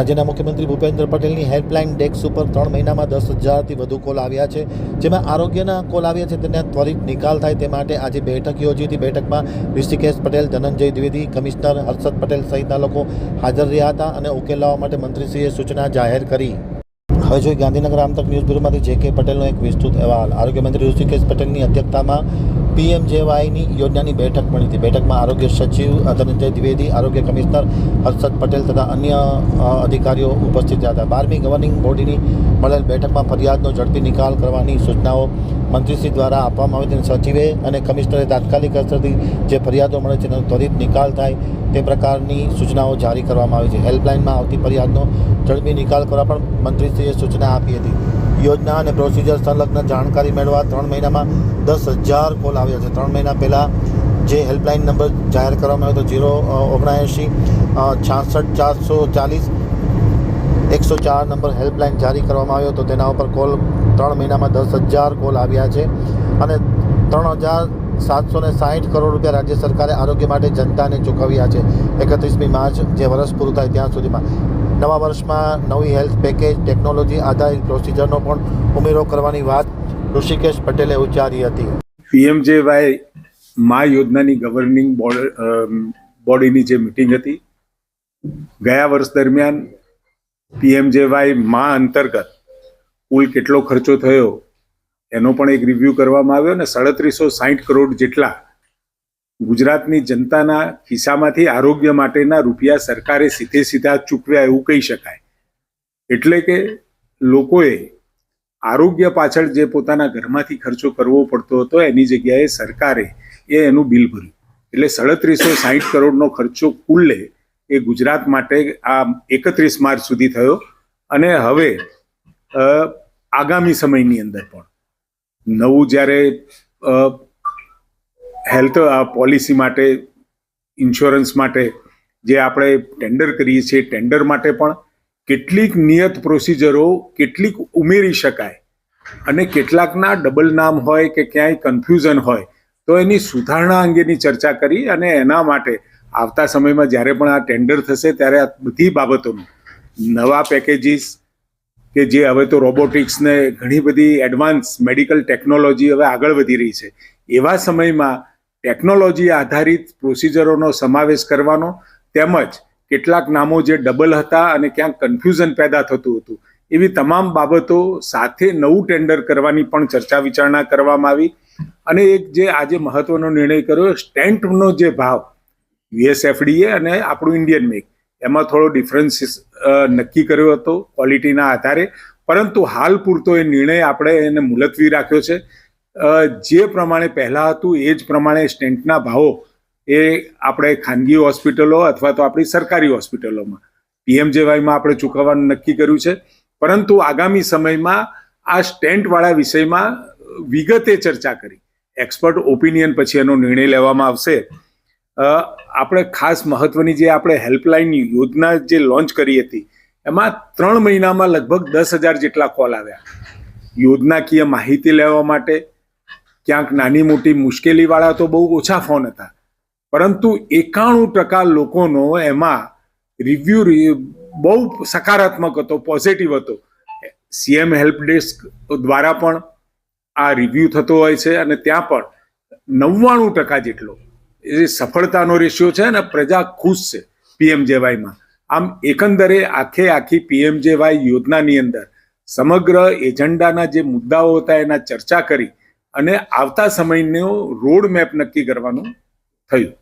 રાજ્યના મુખ્યમંત્રી ભૂપેન્દ્ર પટેલની હેલ્પલાઇન ડેસ્ક ઉપર ત્રણ મહિનામાં દસ હજારથી વધુ કોલ આવ્યા છે, જેમાં આરોગ્યના કોલ આવ્યા છે, તેના ત્વરિત નિકાલ થાય તે માટે આજે બેઠક યોજી હતી. બેઠકમાં ઋષિકેશ પટેલ, ધનંજય દ્વિવેદી, કમિશનર હર્ષદ પટેલ સહિતના લોકો હાજર રહ્યા હતા અને ઉકેલ લાવવા માટે મંત્રીશ્રીએ સૂચના જાહેર કરી. હવે જોઈએ ગાંધીનગર આમતક ન્યૂઝ બ્યુરોમાંથી જે કે પટેલનો એક વિસ્તૃત અહેવાલ. આરોગ્ય મંત્રી ઋષિકેશ પટેલની અધ્યક્ષતામાં પીએમજેવાયની યોજનાની બેઠક મળી હતી. બેઠકમાં આરોગ્ય સચિવ ધનંજય દ્વિવેદી, આરોગ્ય કમિશનર હર્ષદ પટેલ તથા અન્ય અધિકારીઓ ઉપસ્થિત રહ્યા હતા. બારમી ગવર્નિંગ બોડીની મળેલ બેઠકમાં ફરિયાદનો ઝડપી નિકાલ કરવાની સૂચનાઓ મંત્રીશ્રી દ્વારા આપવામાં આવી હતી સચિવે અને કમિશનરે તાત્કાલિક અસરથી જે ફરિયાદો મળે છે તેનો ત્વરિત નિકાલ થાય તે પ્રકારની સૂચનાઓ જારી કરવામાં આવી છે. હેલ્પલાઇનમાં આવતી ફરિયાદનો ઝડપી નિકાલ કરવા પણ મંત્રીશ્રીએ સૂચના આપી હતી. યોજના અને પ્રોસિજર સંલગ્ન જાણકારી મેળવવા ત્રણ મહિનામાં દસ હજાર કોલ આવ્યા છે. ત્રણ મહિના પહેલાં જે હેલ્પલાઇન નંબર જાહેર કરવામાં આવ્યો હતો, જીરો ઓગણએંશી છાસઠ, ચારસો ચાલીસ, એકસો ચાર નંબર હેલ્પલાઇન જારી કરવામાં આવ્યો હતો. તેના ઉપર કોલ ત્રણ મહિનામાં દસ હજાર કોલ આવ્યા છે અને ત્રણ હજાર સાતસો ને સાહીઠ કરોડ રૂપિયા રાજ્ય સરકારે આરોગ્ય માટે જનતાને ચૂકવ્યા છે. એકત્રીસમી માર્ચ જે વર્ષ પૂરું થાય ત્યાં સુધીમાં. નવા વર્ષમાં નવી હેલ્થ પેકેજ, ટેકનોલોજી આધારિત પ્રોસિજરનો પણ ઉમેરો કરવાની વાત ઋષિકેશ પટેલે ઉચ્ચારી હતી. પીએમજેવાય મા યોજનાની ગવર્નિંગ બોડીની જે મિટિંગ હતી, ગયા વર્ષ દરમિયાન પીએમજેવાય મા અંતર્ગત કુલ કેટલો ખર્ચો થયો એનો પણ એક રિવ્યૂ કરવામાં આવ્યો અને સાડત્રીસો સાહીઠ કરોડ જેટલા ગુજરાતની જનતાના ખિસ્સામાંથી આરોગ્ય માટેના રૂપિયા સરકારે સીધે સીધા ચૂકવ્યા એવું કહી શકાય. એટલે કે લોકોએ આરોગ્ય પાછળ જે પોતાના ઘરમાંથી ખર્ચો કરવો પડતો હતો, એની જગ્યાએ સરકારે એ એનું બિલ ભર્યું. એટલે સાડત્રીસો સાહીઠ કરોડનો ખર્ચો કુલ્લે એ ગુજરાત માટે આ એકત્રીસ માર્ચ સુધી થયો. અને હવે આગામી સમયની અંદર પણ. નવું જ્યારે હેલ્થ પોલિસી માટે, ઇન્સ્યોરન્સ માટે જે આપણે ટેન્ડર કરીએ છીએ, ટેન્ડર માટે પણ કેટલીક નિયત પ્રોસિજરો કેટલીક ઉમેરી શકાય અને કેટલાકના ડબલ નામ હોય કે ક્યાંય કન્ફ્યુઝન હોય, તો એની સુધારણા અંગેની ચર્ચા કરી અને એના માટે આવતા સમયમાં જ્યારે પણ આ ટેન્ડર થશે ત્યારે આ બધી બાબતોનું નવા પેકેજીસ કે જે હવે તો રોબોટિક્સને ઘણી બધી એડવાન્સ મેડિકલ ટેકનોલોજી હવે આગળ વધી રહી છે, એવા સમયમાં ટેકનોલોજી આધારિત પ્રોસિજરોનો સમાવેશ કરવાનો, તેમજ કેટલાક નામો જે ડબલ હતા અને ક્યાંક કન્ફ્યુઝન પેદા થતું હતું, એવી તમામ બાબતો સાથે નવું ટેન્ડર કરવાની પણ ચર્ચા વિચારણા કરવામાં આવી. અને એક જે આજે મહત્વનો નિર્ણય કર્યો, સ્ટેન્ટનો જે ભાવ, યુએસએફડીએ અને આપણું ઇન્ડિયન મેક, એમાં થોડો ડિફરન્સ નક્કી કર્યો હતો ક્વોલિટીના આધારે. પરંતુ હાલ પૂરતો એ નિર્ણય આપણે એને મુલતવી રાખ્યો છે. જે પ્રમાણે પહેલાં હતું, એ જ પ્રમાણે સ્ટેન્ટના ભાવો એ આપણે ખાનગી હોસ્પિટલો અથવા તો આપણી સરકારી હોસ્પિટલોમાં, પીએમજેવાયમાં આપણે ચૂકવવાનું નક્કી કર્યું છે. પરંતુ આગામી સમયમાં આ સ્ટેન્ટવાળા વિષયમાં વિગતે ચર્ચા કરી. એક્સપર્ટ ઓપિનિયન પછી એનો નિર્ણય લેવામાં આવશે. આપણે ખાસ મહત્વની જે આપણે હેલ્પલાઇન યોજના જે લોન્ચ કરી હતી, એમાં ત્રણ મહિનામાં લગભગ દસ હજાર જેટલા કોલ આવ્યા. યોજનાકીય માહિતી લેવા માટે ક્યાંક નાની મોટી મુશ્કેલીવાળા તો બહુ ઓછા ફોન હતા. પરંતુ એકાણું ટકા લોકોનો એમાં રિવ્યુ બહુ સકારાત્મક હતો પોઝિટિવ હતો. સીએમ હેલ્પ ડેસ્ક દ્વારા પણ આ રિવ્યુ થતો હોય છે અને ત્યાં પણ નવ્વાણું ટકા જેટલો એ સફળતાનો રેશિયો છે અને પ્રજા ખુશ છે પીએમજેવાયમાં આમ એકંદરે આખે આખી પીએમજેવાય યોજનાની અંદર સમગ્ર એજન્ડાના જે મુદ્દાઓ હતા એના ચર્ચા કરી અને આવતા સમયનો રોડ મેપ નક્કી કરવાનું થયું.